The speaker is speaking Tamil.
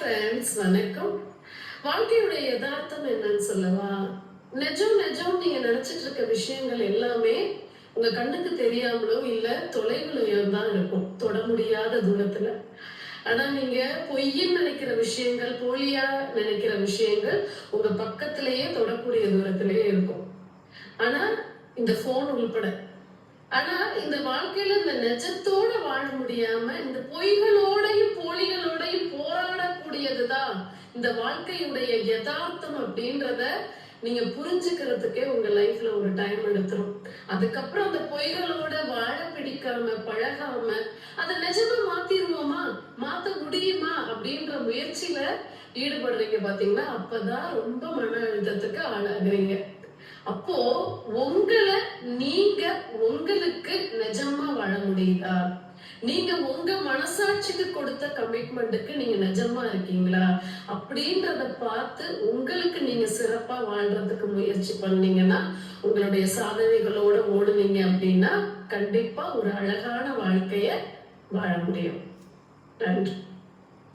ஃப்ரெண்ட்ஸ் வணக்கம். வாழ்க்கையுடைய யதார்த்தம் என்னன்னு சொல்லவா? நிஜம் நிஜம் நீங்க நினைச்சிட்டு இருக்க விஷயங்கள் எல்லாமே உங்க கண்ணுக்கு தெரியாமலோ இல்ல தொலைவிலையோ தான் இருக்கும். தொட முடியாத தூரத்துல. ஆனா நீங்க பொய்ன்னு நினைக்கிற விஷயங்கள் போலியா நினைக்கிற விஷயங்கள் உங்க பக்கத்திலேயே தொடக்கூடிய தூரத்திலேயே இருக்கும். ஆனா இந்த போன் உள்பட. ஆனா இந்த வாழ்க்கையில இந்த நிஜத்தோட வாழ முடியாம இந்த பொய்களோட இந்த வாழ்க்கையுடைய யதார்த்தம் அப்படின்றத நீங்க புரிஞ்சுக்கிறதுக்கே உங்க லைஃப்ல ஒரு டைம் எடுத்துரும். அதுக்கப்புறம் அந்த பொய்களோட வாழ பிடிக்காம பழகாம அதை நிஜமா மாத்திருவோமா? மாத்த முடியுமா? அப்படின்ற முயற்சியில ஈடுபடுறீங்க பாத்தீங்கன்னா அப்பதான் ரொம்ப மன அழுத்தத்துக்கு ஆளாகுறீங்க. அப்போ உங்களை நீங்க உங்களுக்கு நிஜமா வாழ முடியுதா? நீங்க உங்க மனசாட்சிக்கு கொடுத்த கமிட்மெண்ட்டுக்கு நீங்க நிஜமா இருக்கீங்களா? அப்படின்றத பார்த்து உங்களுக்கு நீங்க சிறப்பா வாழ்றதுக்கு முயற்சி பண்ணீங்கன்னா உங்களுடைய சாதனைகளோட ஓடுனீங்க அப்படின்னா கண்டிப்பா ஒரு அழகான வாழ்க்கைய வாழ முடியும். நன்றி.